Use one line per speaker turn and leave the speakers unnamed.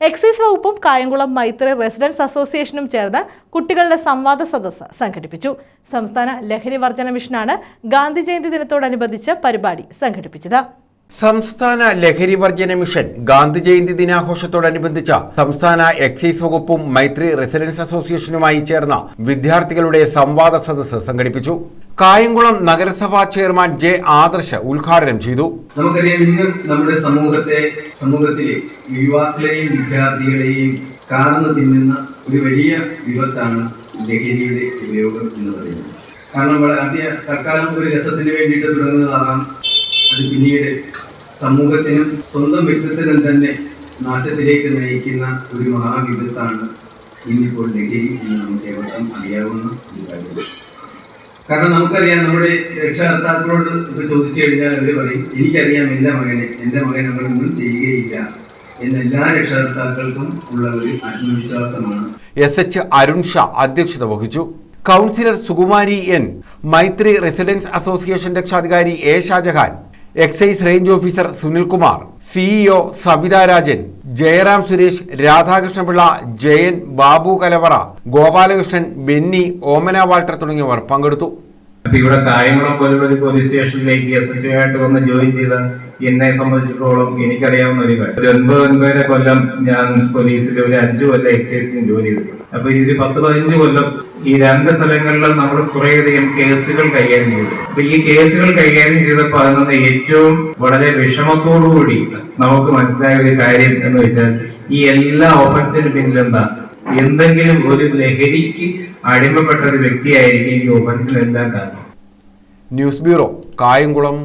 Excise വകുപ്പും കായംകുളം മൈത്രി residence അസോസിയേഷനും ചേർന്ന് കുട്ടികളുടെ സംവാദ സദസ്സ് സംഘടിപ്പിച്ചു. സംസ്ഥാന ലഹരി വർജന മിഷനാണ് ഗാന്ധിജയന്തി ദിനത്തോടനുബന്ധിച്ച് പരിപാടി സംഘടിപ്പിച്ചത്.
സംസ്ഥാന ലഹരി വർജന മിഷൻ ഗാന്ധി ജയന്തി ദിനാഘോഷത്തോടനുബന്ധിച്ച സംസ്ഥാന എക്സൈസ് വകുപ്പും മൈത്രി റെസിഡൻസ് അസോസിയേഷനുമായി ചേർന്ന വിദ്യാർത്ഥികളുടെ സംവാദ സദസ്സ് സംഘടിപ്പിച്ചു. കായംകുളം നഗരസഭാ ചെയർമാൻ ജെ ആദർശ ഉദ്ഘാടനം ചെയ്തു.
നമുക്കറിയാം ഇന്ന് നമ്മുടെ സമൂഹത്തെ സമൂഹത്തിലെ യുവാക്കളെയും വിദ്യാർത്ഥികളെയും കാർന്നു തിന്നുന്ന ഒരു വലിയ വിപത്താണ് ലഹരിയുടെ ഉപയോഗം എന്ന് പറയുന്നത്. കാരണം വളരെ ആദ്യ തൽക്കാലം ഒരു രസത്തിന് വേണ്ടിയിട്ട് തുടങ്ങുന്നതാകാം അത് പിന്നീട് സമൂഹത്തിനും സ്വന്തം വ്യക്തിത്വത്തിനും തന്നെ നാശത്തിലേക്ക് നയിക്കുന്ന ഒരു മഹാവിപത്താണ് ഇന്നിപ്പോൾ ലഹരി എന്ന് നമുക്ക് ഏവർക്കും അറിയാവുന്ന ഒരു കാര്യം. കാരണം നമുക്കറിയാം നമ്മുടെ രക്ഷകർത്താക്കളോട് ഇപ്പൊ ചോദിച്ചു കഴിഞ്ഞാൽ അവർ പറയും എനിക്കറിയാം എന്റെ മകനെ എന്റെ മകൻ അങ്ങനൊന്നും ചെയ്യുകയില്ല എന്ന എല്ലാ രക്ഷകർത്താക്കൾക്കും ഉള്ള ഒരു ആത്മവിശ്വാസമാണ്.
എസ് എച്ച് അരുൺ ഷാ അധ്യക്ഷത വഹിച്ചു. Councillor Sukumari N Maithri residents association രക്ഷാധികാരി A Shajahan excise range officer Sunilkumar CEO Savitha Rajan Jayaram Suresh Radhakrishnapillai Jayan Babu Kalavara Gopalakrishnan Benny Omana Walter തുടങ്ങിയവർ പങ്കെടുത്തു.
അപ്പൊ ഇവിടെ കായംകുളം പോലുള്ള ഒരു പോലീസ് സ്റ്റേഷനിലേക്ക് എസ് എച്ച് ആയിട്ട് വന്ന് ജോയിൻ ചെയ്ത എന്നെ സംബന്ധിച്ചിടത്തോളം എനിക്കറിയാവുന്ന ഒരു കാര്യം. ഒരു ഒൻപത് ഒൻപതര കൊല്ലം ഞാൻ പോലീസിൽ ഒരു അഞ്ചു കൊല്ലം എക്സൈസിന് ജോലി ചെയ്തിട്ടുണ്ട് അപ്പൊ ഇത് പത്ത് പതിനഞ്ച് കൊല്ലം ഈ രണ്ട് സ്ഥലങ്ങളിലും നമ്മൾ കുറേയധികം കേസുകൾ കൈകാര്യം ചെയ്തു. അപ്പൊ ഈ കേസുകൾ കൈകാര്യം ചെയ്തപ്പോൾ അതിൽ നിന്ന് ഏറ്റവും വളരെ വിഷമത്തോടു കൂടി നമുക്ക് മനസ്സിലായ ഒരു കാര്യം എന്ന് വെച്ചാൽ ഈ എല്ലാ ഓഫൻസിന് പിന്നിൽ എന്താ എന്തെങ്കിലും ഒരു ലഹരിക്ക് അടിമപ്പെട്ട ഒരു വ്യക്തിയായിരിക്കും ഈ ഓഫൻസിനെല്ലാം കാരണം?
News bureau Kayamkulam.